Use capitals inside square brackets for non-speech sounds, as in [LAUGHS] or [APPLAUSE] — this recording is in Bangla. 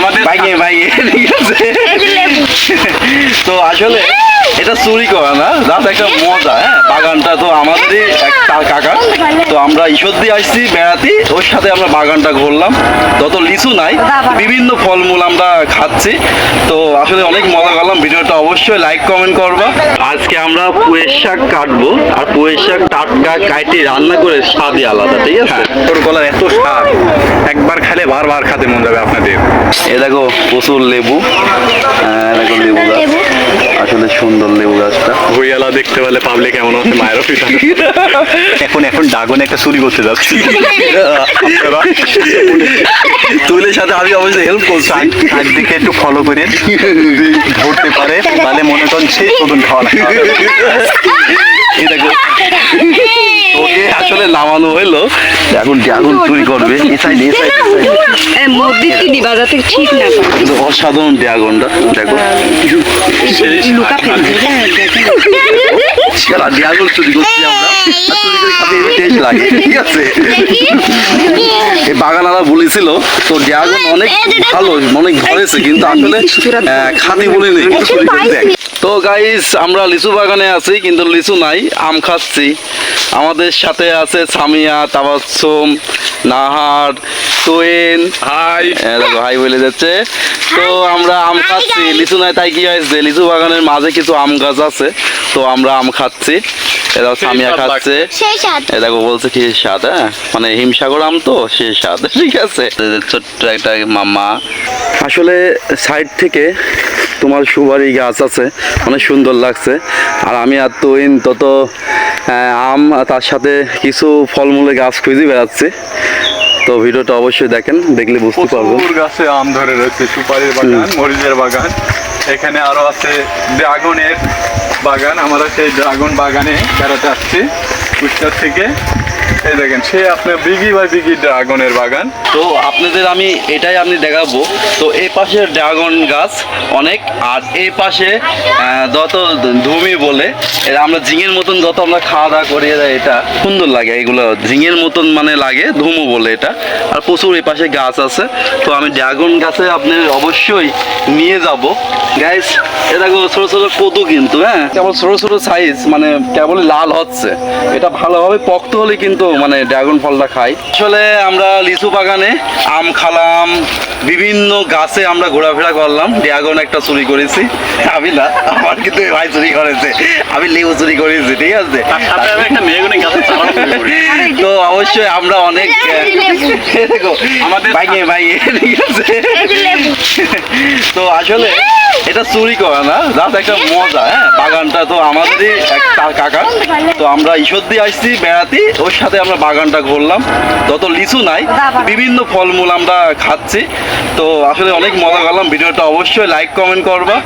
আমাদের ঠিক আছে। তো আসলে এটা চুরি করা না জাস্ট একটা মজা হ্যাঁ? বাগানটা তো আমাদেরই এক তার কাকা। তো আমরা ঈশ্বর দিয়ে আসছি বেড়াতে। ওর সাথে আমরা বাগানটা ঘুরলাম। তত লিচু নাই। বিভিন্ন ফলমূল আমরা খাচ্ছি। তো আসলে অনেক মজা করলাম। ভিডিওটা অবশ্যই লাইক কমেন্ট করবা। আজকে আমরা পুয়ের শাক কাটবো। আর পুয়ের শাক টাটকা কাইটে রান্না করে স্বাদই আলাদা ঠিক আছে? তোর গলার এত স্বাদ। একবার খেলে বারবার খেতে মন যাবে আপনাদের। এ দেখো প্রচুর লেবু। হ্যাঁ, দেখো লেবু। আসলে সুন্দর লেবু গাছটা। ভুইয়ালা দেখতে পেলে পাবলিক এমন হচ্ছে মায়ের অফিস এখন এখন ডাগন একটা চুরি করতে যাচ্ছি। তুলের সাথে আমি অবশ্যই হেল্প করছি। একদিকে একটু ফলো করে ধরতে পারে। তাহলে মনে করেন সেই তদন্ত খাওয়া এই [LAUGHS] দেখো আসলে নামানো হইল এখন ড্রাগন চুরি করবে? এই সাইড এই সাইড মসজিদটি দিবা? যাতে ঠিক না কিন্তু অসাধারণ ড্রাগনটা দেখো। লুকা ফেলছে। ড্রাগন চুরি করছি আমরা। আর চুরি করে খাতে টেস্ট লাগে ঠিক আছে? এই বাগানারা বলেছিল তো ড্রাগন অনেক ভালো অনেক ধরেছে কিন্তু আসলে খাতি বলিনি। চুরি করে দেখ তো গাইস আমরা লিচু বাগানে আছি কিন্তু লিচু নাই আম খাচ্ছি। আমাদের সাথে আছে সামিয়া তাবাসুম নাহার তোয়েন হাই। দেখো হাই বলে যাচ্ছে। তো আমরা আম খাচ্ছি লিচু নাই তাই কি হয়েছে? লিচু বাগানের মাঝে কিছু আম গাছ আছে তো আমরা আম খাচ্ছি। সামিয়া খাচ্ছে। সেই এ দেখো বলছে কি স্বাদ হ্যাঁ? মানে হিমসাগর আম তো সে স্বাদ। [LAUGHS] ঠিক আছে। ছোট্ট একটা মামা আসলে সাইড থেকে তোমার সুপারি গাছ আছে অনেক সুন্দর লাগছে। আর আমি আর তৈন তত আহ, আম তার সাথে কিছু ফলমূলের গাছ খুঁজে বেড়াচ্ছি। তো ভিডিওটা অবশ্যই দেখেন দেখলে বুঝতে পারব গাছে আম ধরে রয়েছে সুপারির বাগান মরিচের বাগান। এখানে আরও আছে ড্রাগনের বাগান। আমরা সেই ড্রাগন বাগানে বেড়াতে আসছি। উত্তর থেকে। এই দেখেন, সে আপনার বাই বিঘি ড্রাগনের বাগান। তো আপনাদের আমি এটাই আপনি দেখাবো। তো এই পাশে ড্রাগন গাছ অনেক, আর এই পাশে যত ধুমি বলে এরা আমরা ঝিঙের মতন যত আমরা খাওয়া দাওয়া করি, এরা এটা সুন্দর লাগে, এগুলো ঝিঙের মতন মানে লাগে, ধুমু বলে এটা। আর প্রচুর এই পাশে গাছ আছে। তো আমি ড্রাগন গাছে আপনি অবশ্যই নিয়ে যাব। গাইস এ দেখো ছোট ছোট কদু কিন্তু হ্যাঁ? কেবল ছোট ছোট সাইজ মানে কেবল লাল হচ্ছে। এটা ভালোভাবে পক্ত হলে কিন্তু মানে ড্রাগন ফলটা খাই। আসলে আমরা লিচু বাগানে আম খালাম বিভিন্ন গাছে আমরা ঘোরাফেরা করলাম। ড্রাগন একটা চুরি করেছি। আমি না আমার কিন্তু ভাই চুরি করেছে। আমি লেবু চুরি করেছি ঠিক আছে? তো অবশ্যই আমরা অনেক দেখো আমাদের বাইকে বাইকে ঠিক আছে? তো আসলে এটা চুরি করা না রাত একটা মজা হ্যাঁ বাগানটা তো আমাদেরই এক তার কাকা তো আমরা ঈশ্বর দিয়ে আসছি বেড়াতে ওর সাথে আমরা বাগানটা ঘুরলাম। তত লিচু নাই বিভিন্ন ফলমূল আমরা খাচ্ছি। তো আসলে অনেক মজা করলাম ভিডিওটা অবশ্যই লাইক কমেন্ট করবা।